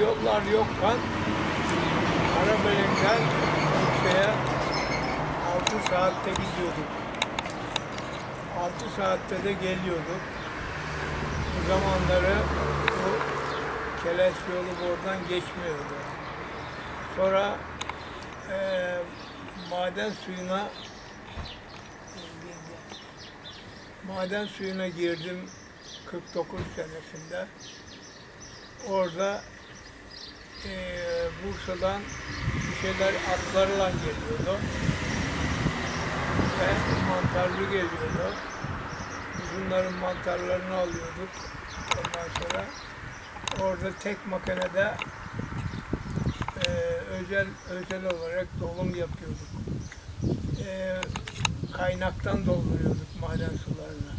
Yollar yokken Karabelek'ten Bursa'ya 6 saatte gidiyorduk. 6 saatte de geliyorduk. Bu zamanları bu Keleş yolu buradan geçmiyordu. Sonra eee maden suyuna maden suyuna girdim 49 senesinde. Orada eee, Bursa'dan bir şeyler atlarla geliyordu. Ve mantarlı geliyordu. Biz bunların mantarlarını alıyorduk. Ondan sonra orada tek makinede eee, özel özel olarak dolum yapıyorduk. Eee, kaynaktan dolduruyorduk maden sularını.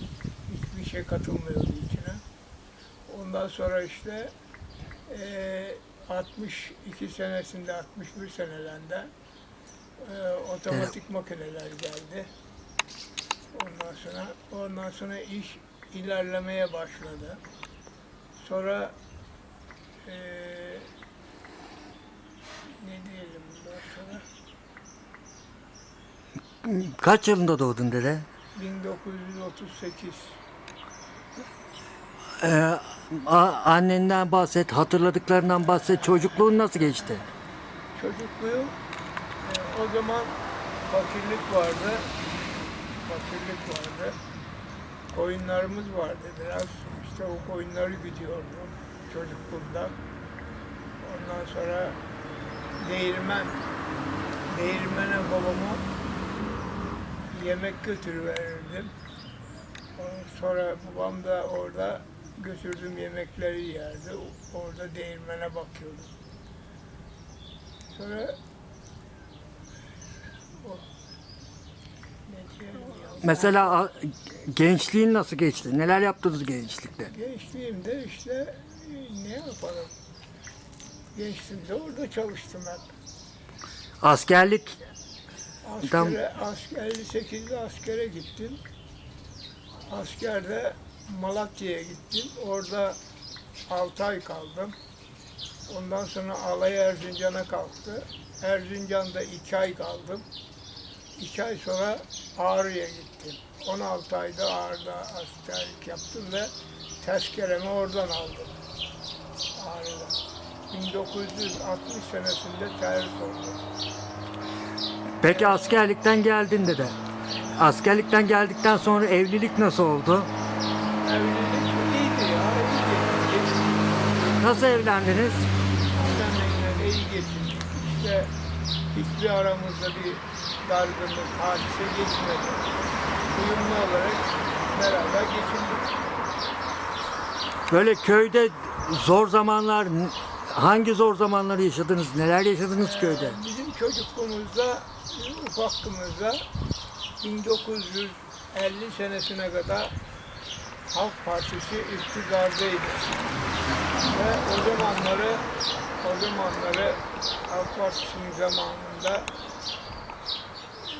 Hiçbir şey katılmıyordu içine. Ondan sonra işte eee 62 senesinde, 61 senelerinde eee, otomatik makineler geldi. Ondan sonra ondan sonra iş ilerlemeye başladı. Sonra eee ne diyelim bundan sonra Kaç yılında doğdun dede? 1938 Ee, a- annenden bahset, hatırladıklarından bahset. Çocukluğun nasıl geçti? çocukluğum e, o zaman fakirlik vardı. Fakirlik vardı. Koyunlarımız vardı biraz. İşte o koyunları güdüyordum çocukluğumda. Ondan sonra değirmen, değirmene babama yemek götürüverirdim. Ondan Sonra babam da orada götürdüğüm yemekleri yerdi. Orada değirmene bakıyordu. Sonra o ne diyelim ya. Mesela gençliğin nasıl geçti? Neler yaptınız gençlikte? Gençliğimde işte e, ne yapalım? Gençliğimde orada çalıştım hep. Askerlik Askere, asker, 58'de askere gittim. Askerde Malatya'ya gittim. Orada 6 ay kaldım. Ondan sonra alay Erzincan'a kalktı. Erzincan'da 2 ay kaldım. 2 ay sonra Ağrı'ya gittim. 16 ayda Ağrı'da askerlik yaptım ve tezkeremi oradan aldım. Ağrı'da. 1960 senesinde terhis oldum. Peki askerlikten geldin dede. Askerlikten geldikten sonra evlilik nasıl oldu? Nasıl evlendiniz? Annemle iyi geçindik. İşte hiçbir aramızda bir dargınlık, hadise geçmedi. Uyumlu olarak beraber geçindik. Böyle köyde zor zamanlar, hangi zor zamanları yaşadınız? Neler yaşadınız köyde? Ee, Bizim çocukluğumuzda, ufaklığımızda 1950 senesine kadar Halk Partisi iktidardaydı. Ve o zamanları, o zamanları Halk Partisi'nin zamanında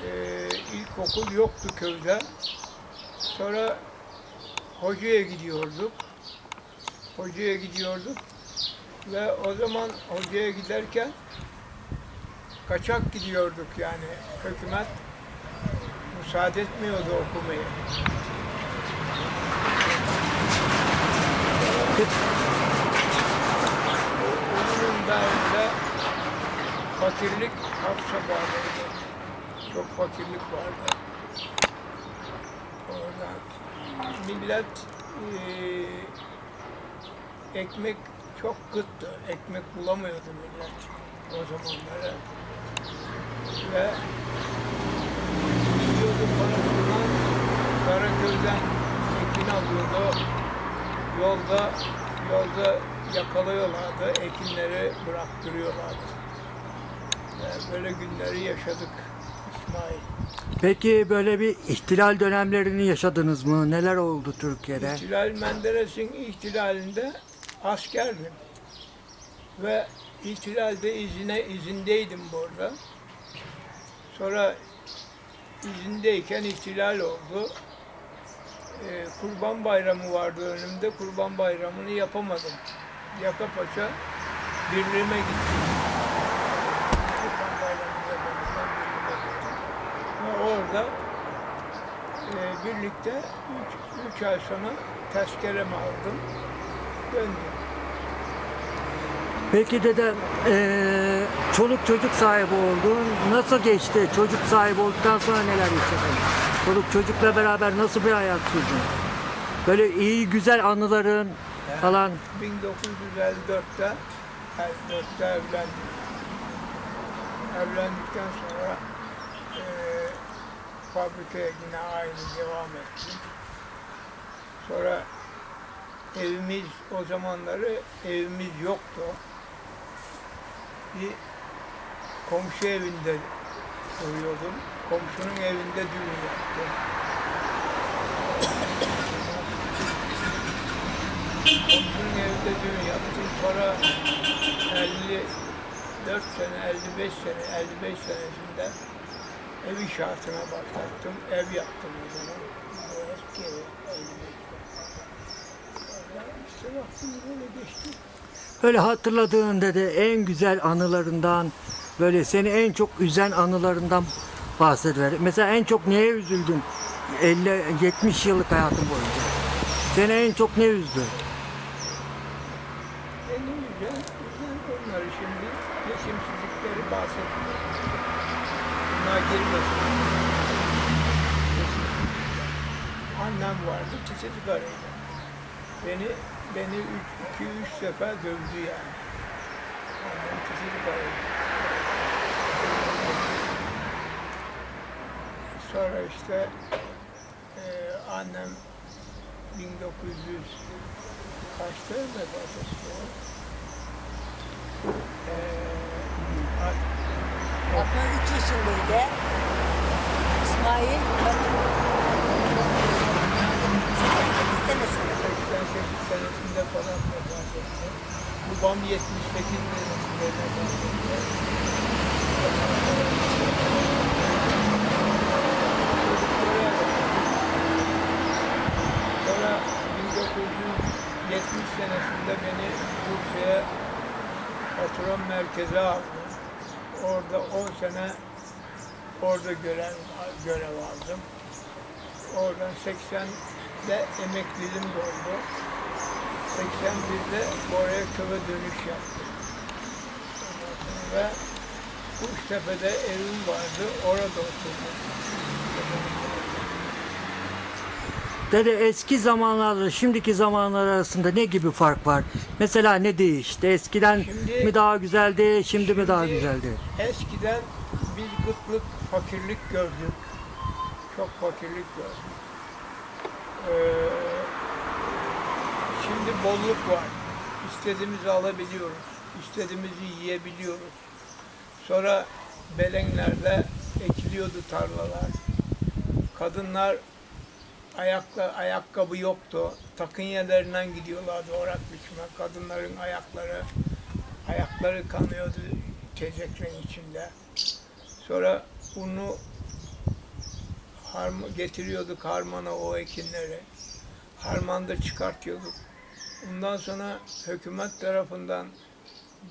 e, ilkokul yoktu köyde. Sonra hocaya gidiyorduk. Hocaya gidiyorduk. Ve o zaman hocaya giderken kaçak gidiyorduk yani. Hükümet müsaade etmiyordu okumaya. Onun da öyle fakirlik hapse bağlıydı. Çok fakirlik vardı. Orada millet eee, ekmek çok kıttı. Ekmek bulamıyordu millet o zamanları. Ve gidiyordu parasından Karaköy'den ekin alıyordu. Yolda yolda yakalıyorlardı. Ekinleri bıraktırıyorlardı. Ve böyle günleri yaşadık İsmail. Peki böyle bir ihtilal dönemlerini yaşadınız mı? Neler oldu Türkiye'de? İhtilal Menderes'in ihtilalinde askerdim. Ve ihtilalde izine izindeydim burada. Sonra izindeyken ihtilal oldu. Ee, Kurban Bayramı vardı önümde. Kurban Bayramı'nı yapamadım. Yaka Paşa birliğime gittim. Kurban birliğime gittim. Ve orada e, birlikte üç, üç ay sonra tezkeremi aldım. Döndüm. Peki dede eee, çoluk çocuk sahibi oldun. Nasıl geçti? Çocuk sahibi olduktan sonra neler yaşadın? Çoluk çocukla beraber nasıl bir hayat sürdün? Böyle iyi güzel anıların falan. 1954'te 54'te evlendim. Evlendikten sonra e, fabrikaya yine aynı devam ettim. Sonra evimiz o zamanları evimiz yoktu. Bir komşu evinde duruyordum. Komşunun evinde düğün yaptım. Komşunun evinde düğün yaptım. Sonra 54 sene, 55 sene, 55 senesinde ev inşaatına başlattım. Ev yaptım o zaman. Eski ev, 55'te. Sonra işte vaktim böyle geçti. Böyle hatırladığın dede en güzel anılarından, böyle seni en çok üzen anılarından bahsediver. Mesela en çok neye üzüldün? 50-70 yıllık hayatın boyunca. Seni en çok ne üzdü? En güzel, güzel onları şimdi geçimsizlikleri bahsetmiyorum. Bunlar girmesin. Annem vardı, çiçek araydı. Beni, beni üç, iki, üç sefer dövdü yani. Annem çiçek araydı. Sonra işte eee annem 1900 kaçta vefat etti o? Art- Fatma 3 yaşındaydı. İsmail 88 senesinde. 88 senesinde falan vefat etti. Babam 78 senesinde vefat etti. Sonra 1970 senesinde beni Bursa'ya patron merkeze aldı. Orada 10 sene orada görev, görev aldım. Oradan 80'de emekliliğim doldu. 81'de oraya köye dönüş yaptım. Ve Kuştepe'de evim vardı. Orada oturdum. Dede eski zamanlarla şimdiki zamanlar arasında ne gibi fark var? Mesela ne değişti? Eskiden Şimdi- mi daha güzeldi, şimdi, mi daha Şimdi- güzeldi? Eskiden biz kıtlık, fakirlik gördük. Çok fakirlik gördük. Ee, şimdi bolluk var. İstediğimizi alabiliyoruz. İstediğimizi yiyebiliyoruz. Sonra belenlerde ekiliyordu tarlalar. Kadınlar ayakla ayakkabı yoktu. Takın yerlerinden gidiyorlardı orak biçime. Kadınların ayakları ayakları kanıyordu tezeklerin içinde. Sonra unu harma, getiriyorduk harmana o ekinleri. Harmanda çıkartıyorduk. Ondan sonra hükümet tarafından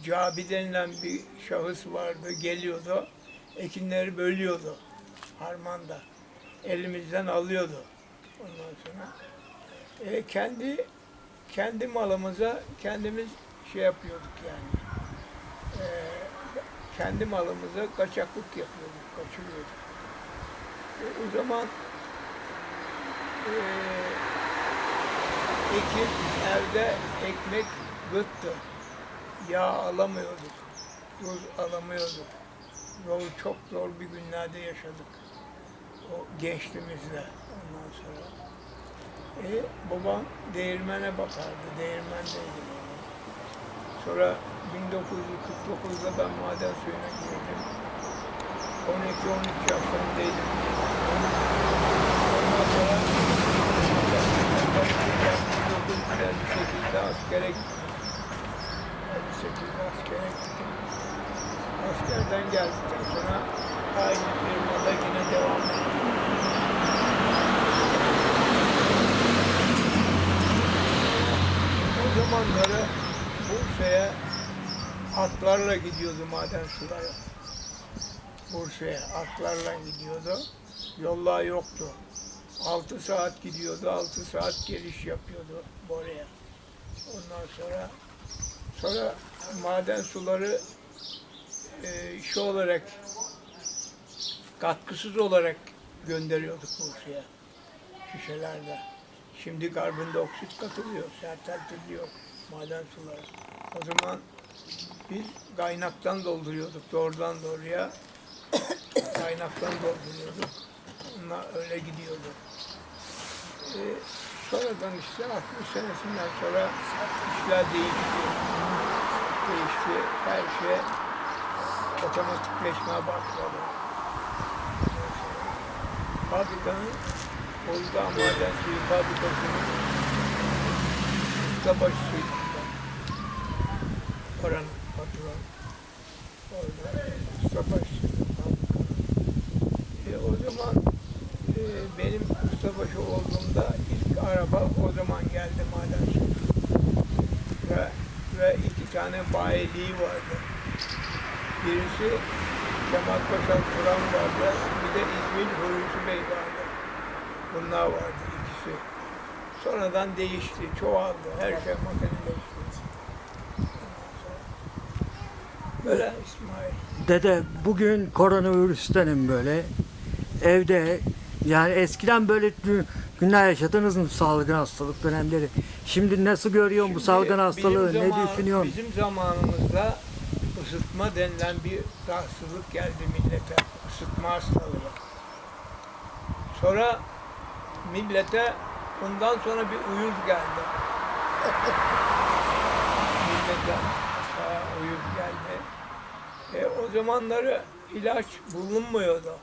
Cabi denilen bir şahıs vardı, geliyordu. Ekinleri bölüyordu harmanda. Elimizden alıyordu. Ondan sonra e, kendi kendi malımıza kendimiz şey yapıyorduk yani. E, kendi malımıza kaçaklık yapıyorduk, kaçırıyorduk. E, o zaman e, ekim evde ekmek gıttı. Yağ alamıyorduk, tuz alamıyorduk. Zor, çok zor bir günlerde yaşadık. O gençliğimizde ondan sonra. E, babam değirmene bakardı, değirmendeydi. Sonra 1949'da ben maden suyuna girdim. 12-13 yaşlarındaydım. Ondan sonra 1958'de askere gittim. 58'de askere gittim. Askerden geldikten sonra aynı firmada yine devam ettim. O zamanları Bursa'ya atlarla gidiyordu maden suları. Bursa'ya atlarla gidiyordu. Yollar yoktu. 6 saat gidiyordu, 6 saat geliş yapıyordu oraya. Ondan sonra sonra maden suları e, şey olarak katkısız olarak gönderiyorduk Bursa'ya şişelerde. Şimdi karbondioksit katılıyor, serteltiliyor maden suları. O zaman biz kaynaktan dolduruyorduk doğrudan doğruya. kaynaktan dolduruyorduk. Onlar öyle gidiyordu. Ee, sonradan işte 60 senesinden sonra işler değişti. Değişti. Her şey otomatikleşmeye başladı. Fabrikanın Uludağ Maden Suyu Fabrikası'nın ustabaşısıydım ben. Oranın patron. Orada ustabaşısıydım fabrikanın. E, o zaman e, benim ustabaşı olduğumda araba o zaman geldi suyu. Ve, ve iki tane bayiliği vardı. Birisi Kemal Paşa Turan vardı, bir de İzmir Hulusi Bey vardı. Bunlar vardı ikisi. Sonradan değişti, çoğaldı, her şey makineleşti. Böyle İsmail. Dede bugün koronavirüstenim böyle. Evde yani eskiden böyle günler yaşadınız mı salgın hastalık dönemleri? Şimdi nasıl görüyorsun bu Şimdi salgın hastalığı? bizim Ne zaman- düşünüyorsun? Bizim zamanımızda ısıtma denilen bir rahatsızlık geldi millete. Isıtma hastalığı. Sonra millete ondan sonra bir uyuz geldi. millete e, uyuz geldi. E, o zamanları ilaç bulunmuyordu.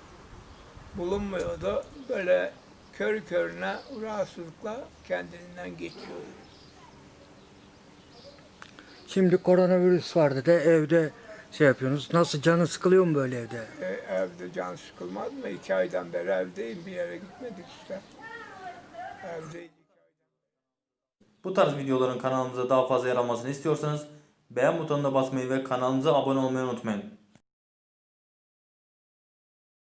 Bulunmuyordu. Böyle kör körüne rahatsızlıkla kendiliğinden geçiyordu. Şimdi koronavirüs var dede evde şey yapıyorsunuz. Nasıl canı sıkılıyor mu böyle evde? E, evde can sıkılmaz mı? İki aydan beri evdeyim. Bir yere gitmedik işte. Evdeydik. Bu tarz videoların kanalımıza daha fazla yer almasını istiyorsanız beğen butonuna basmayı ve kanalımıza abone olmayı unutmayın.